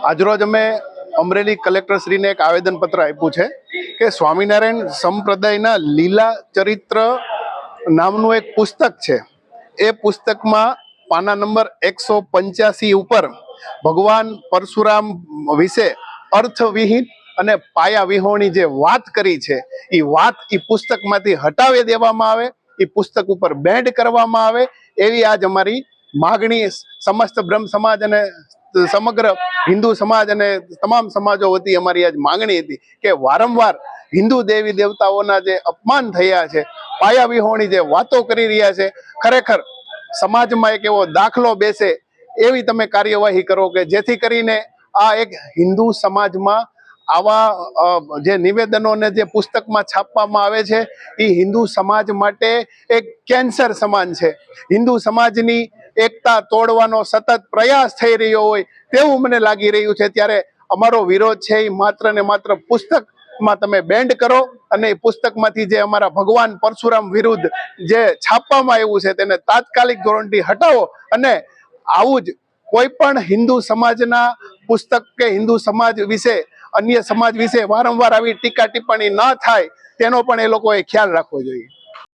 આજરોજ અમે અમરેલી કલેક્ટરશ્રીને એક આવેદનપત્ર આપ્યું છે કે સ્વામિનારાયણ સંપ્રદાયના લીલા ચરિત્ર નામનું એક પુસ્તક છે. એ પુસ્તકમાં પાના નંબર એકસો પંચ્યાસી ઉપર ભગવાન પરશુરામ વિશે અર્થવિહીન અને પાયા વિહોણી જે વાત કરી છે એ વાત એ પુસ્તકમાંથી હટાવી દેવામાં આવે એ પુસ્તક ઉપર બેન્ડ કરવામાં આવે, એવી આજ અમારી માગણી સમસ્ત બ્રહ્મ સમાજ અને સમગ્ર હિન્દુ સમાજ અને તમામ સમાજો વતી અમારી આજ માંગણી હતી કે વારંવાર હિન્દુ દેવી દેવતાઓના જે અપમાન થયા છે પાયા વિહોણી જે વાતો કરી રહ્યા છે, ખરેખર સમાજમાં એક એવો દાખલો બેસે એવી તમે કાર્યવાહી કરો કે જેથી કરીને આ એક હિન્દુ સમાજમાં આવા જે નિવેદનોને જે પુસ્તકમાં છાપવામાં આવે છે એ હિન્દુ સમાજ માટે એક કેન્સર સમાન છે. હિન્દુ સમાજની એકતા તોડવાનો સતત પ્રયાસ થઈ રહ્યો હોય તેવું મને લાગી રહ્યું છે. ત્યારે અમારો વિરોધ છે એ માત્ર ને માત્ર પુસ્તકમાં તમે બેન્ડ કરો અને એ પુસ્તકમાંથી જે અમારા ભગવાન પરશુરામ વિરુદ્ધ જે છાપવામાં આવ્યું છે તેને તાત્કાલિક ધોરણથી હટાવો અને આવું જ કોઈ પણ હિન્દુ સમાજના પુસ્તક કે હિન્દુ સમાજ વિશે, અન્ય સમાજ વિશે વારંવાર આવી ટીકા ટિપ્પણી ન થાય તેનો પણ એ લોકોએ ખ્યાલ રાખવો જોઈએ.